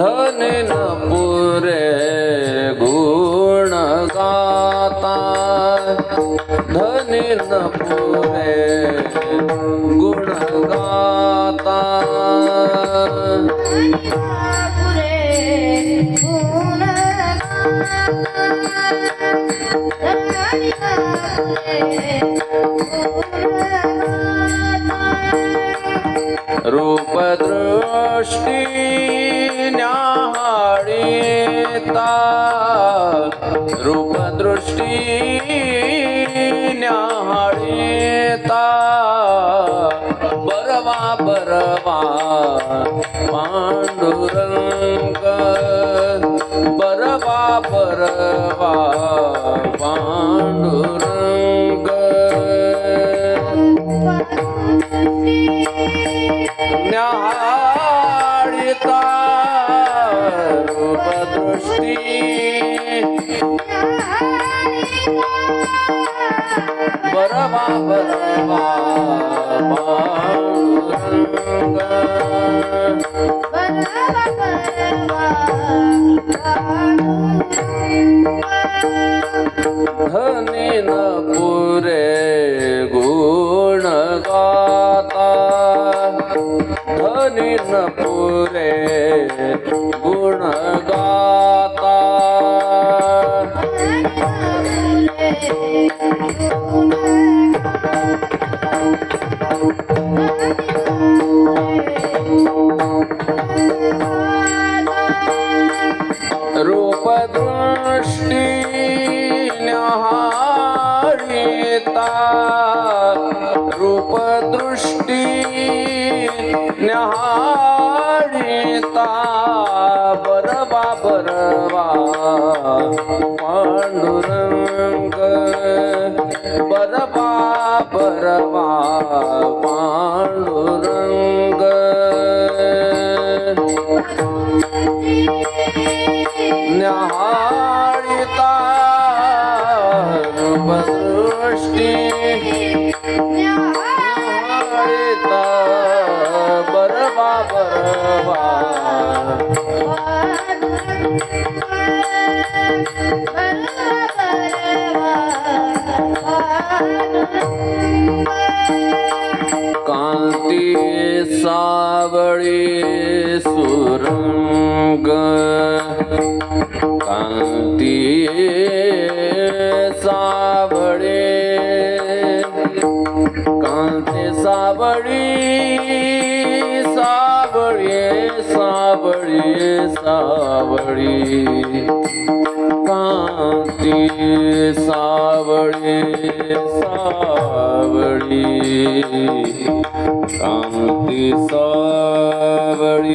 धन न पुरे गुण गाता। न पुरे गुण गाता। रूप दृष्टी न्याहाळीता रूप दृष्टी बरवा बरवा पांडुरंग। बरवा बरवा पांडुरंग न्याहाळीता रूपदृष्टी बरवा बरवा पांडुरंग धनी न रूपदृष्टी न्याहारिता बरवा बरवा पांडुरंग बरवा बरवा पांडुरंग। बरवा बरवा कांती सावळी सुरंग कांती कांती सावळी सावळे सावळे सावळी कांती सावळे सावळी कांती सावळी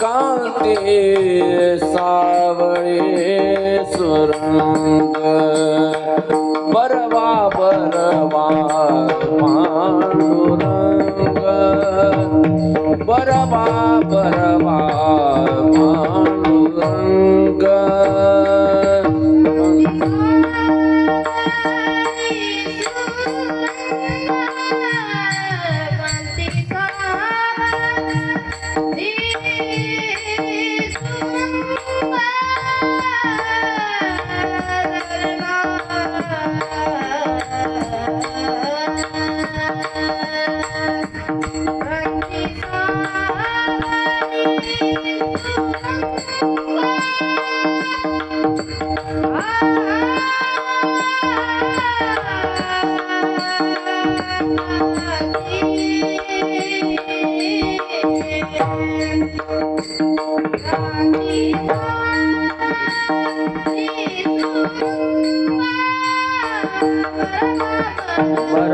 कांते सावळे सुरंग बरवा बरवा पांडुरंग बरवा बरवा ಬರ